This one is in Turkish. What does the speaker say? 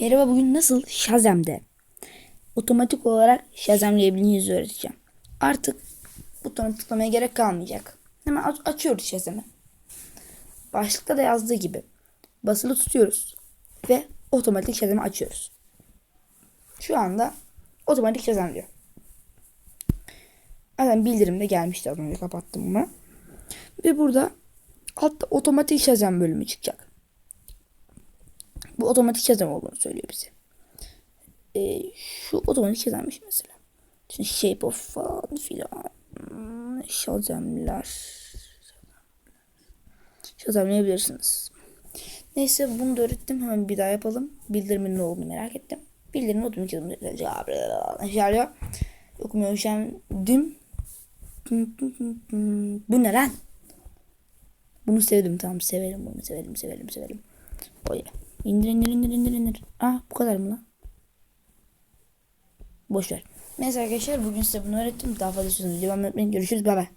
Merhaba bugün nasıl Shazam'de otomatik olarak Shazam'layabileceğinizi öğreteceğim. Artık butona tıklamaya gerek kalmayacak. Hemen aç- açıyoruz Shazam'ı. Başlıkta da yazdığı gibi basılı tutuyoruz ve otomatik Shazam'ı açıyoruz. Şu anda otomatik Shazam diyor. Zaten bildirim de gelmişti az önce kapattım bunu. Ve burada altta otomatik Shazam bölümü çıkacak. Bu otomatik Shazam olduğunu söylüyor bize. Ee, şu otomatik Shazam'mış mesela. Şimdi Shape of falan filan. Shazam'lar. Shazam'layabilirsiniz. Neyse bunu da öğrettim. Hemen bir daha yapalım. Bildirimin ne olduğunu merak ettim. Bildirimin otomatik Shazam'ı çağırıyor. Okumuyor üşendim. Bu ne lan? Bunu sevdim tamam severim bunu severim severim severim. Oy. İndir indir indir indir indir. Ah bu kadar mı lan? Boş ver. Neyse arkadaşlar bugün size bunu öğrettim. Daha fazla istiyorsanız devam etmeyin. Görüşürüz. Bay bay.